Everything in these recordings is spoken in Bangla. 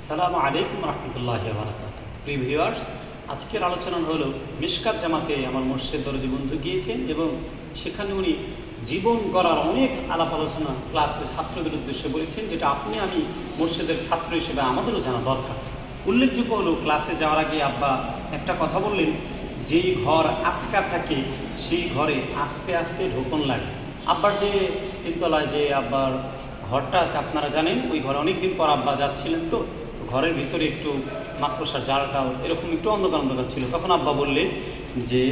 আসসালামু আলাইকুম রহমতুল্লাহ বারাকাত প্রিয় ভিউয়ার্স, আজকের আলোচনা হলো মিশকাত জামাতে আমার মোর্শেদ দরদি বন্ধু গিয়েছেন এবং সেখানে উনি জীবন গড়ার অনেক আলাপ আলোচনা ক্লাসে ছাত্রদের উদ্দেশ্যে বলেছেন, যেটা আপনি আমি মোর্শেদের ছাত্র হিসেবে আমাদেরও জানা দরকার। উল্লেখযোগ্য হলো ক্লাসে যাওয়ার আগে আব্বা একটা কথা বললেন, যেই ঘর আটকা থাকে, সেই ঘরে আস্তে আস্তে ঢোকন লাগে। আব্বার যে তিনতলায় যে আব্বার ঘরটা আছে, আপনারা জানেন, ওই ঘরে অনেকদিন পর আব্বা যাচ্ছিলেন তো। ঘরের ভিতরে একটু মাকড়সা, জালটাও এরকম একটু অন্ধকার অন্ধকার ছিল। তখন আব্বা বললেন যে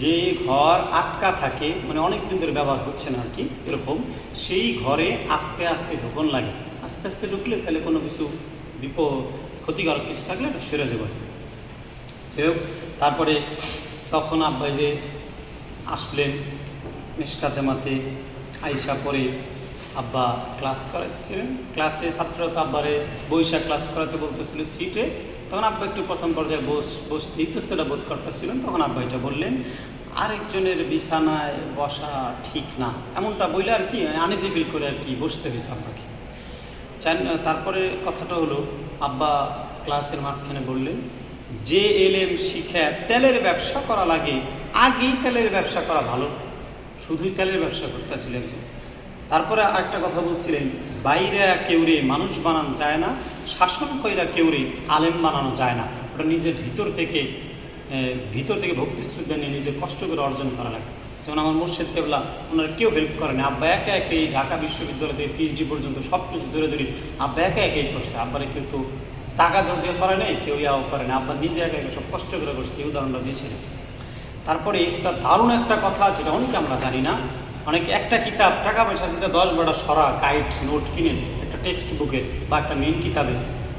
যে ঘর আটকা থাকে মানে অনেক দিন ধরে ব্যবহার হচ্ছে না আর কি, এরকম, সেই ঘরে আস্তে আস্তে ঢোকন লাগে। আস্তে আস্তে ঢুকলে তাহলে কোনো কিছু বিপদ, ক্ষতিকারক কিছু থাকলে এটা সেরে যাবে। যাই তারপরে তখন আব্বাই যে আসলেন মিসকাত জামাতে আইসা পরে আব্বা ক্লাস করাচ্ছিলেন ক্লাসে ছাত্ররা তো আব্বারে বৈশাখ ক্লাস করাতে বলতেছিল সিটে। তখন আব্বা একটু প্রথম পর্যায়ে বস বস ইতস্তটা বোধ করতেছিলেন। তখন আব্বা এটা বললেন, আরেকজনের বিছানায় বসা ঠিক না। এমনটা বইলে আর কি আনিজি ফিল করে আর কি বসতে হয়েছে আব্বাকে। তারপরে কথাটা হলো, আব্বা ক্লাসের মাঝখানে বললেন, যে এলেম শিখে তেলের ব্যবসা করা লাগে, আগেই তেলের ব্যবসা করা ভালো। শুধুই তেলের ব্যবসা করতেছিলেন। তারপরে আরেকটা কথা বলছিলেন, বাইরে কেউরে মানুষ বানানো যায় না, শাসন কইরা কেউরে আলেম বানানো যায় না। ওটা নিজের ভিতর থেকে ভিতর থেকে ভক্তি শ্রদ্ধা নিয়ে নিজের কষ্ট করে অর্জন করা লাগে। যেমন আমার মুর্শিদ কেবলা, ওনারা কেউ হেল্প করেনি আব্বা একা একা ঢাকা বিশ্ববিদ্যালয় থেকে পিএইচডি পর্যন্ত সব কিছু ধরে ধরে আব্বা একা একাই করছে। আব্বারে কেউ তো টাকা দিয়ে করে নাই, কেউ ইয়াও করে না। আব্বা নিজে একা একা সব কষ্ট করে করছে, এই উদাহরণটা দিয়েছিলেন। তারপরে একটা দারুণ একটা কথা, যেটা অনেকে আমরা জানি না অনেকে একটা কিতাব, টাকা পয়সা দিতে দশ বারোটা সরা গাইড নোট কিনেন, একটা টেক্সট বুকে বা একটা মেন কিতাবে।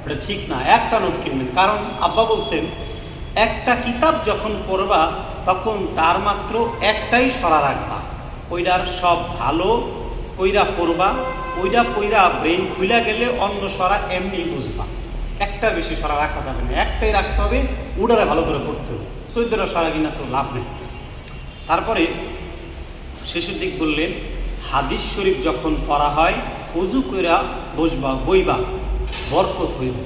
ওটা ঠিক না, একটা নোট কিনবেন। কারণ আব্বা বলছেন, একটা কিতাব যখন পড়বা, তখন তার মাত্র একটাই সরা রাখবা। ওইটার সব ভালো কইরা পড়বা ওইটা পইরা ব্রেন খুইলা গেলে অন্য সরা এমনি বুঝবা। একটা বেশি সরা রাখা যাবে না, একটাই রাখতে হবে ওটারে ভালো করে পড়তে হবে। চৈদ্দটা সরা কিনা তো লাভ নেই। তারপরে শেষের দিক বললেন হাদিস শরীফ যখন পড়া হয় অজু কইরা বসবা বইবা বরকত হইব।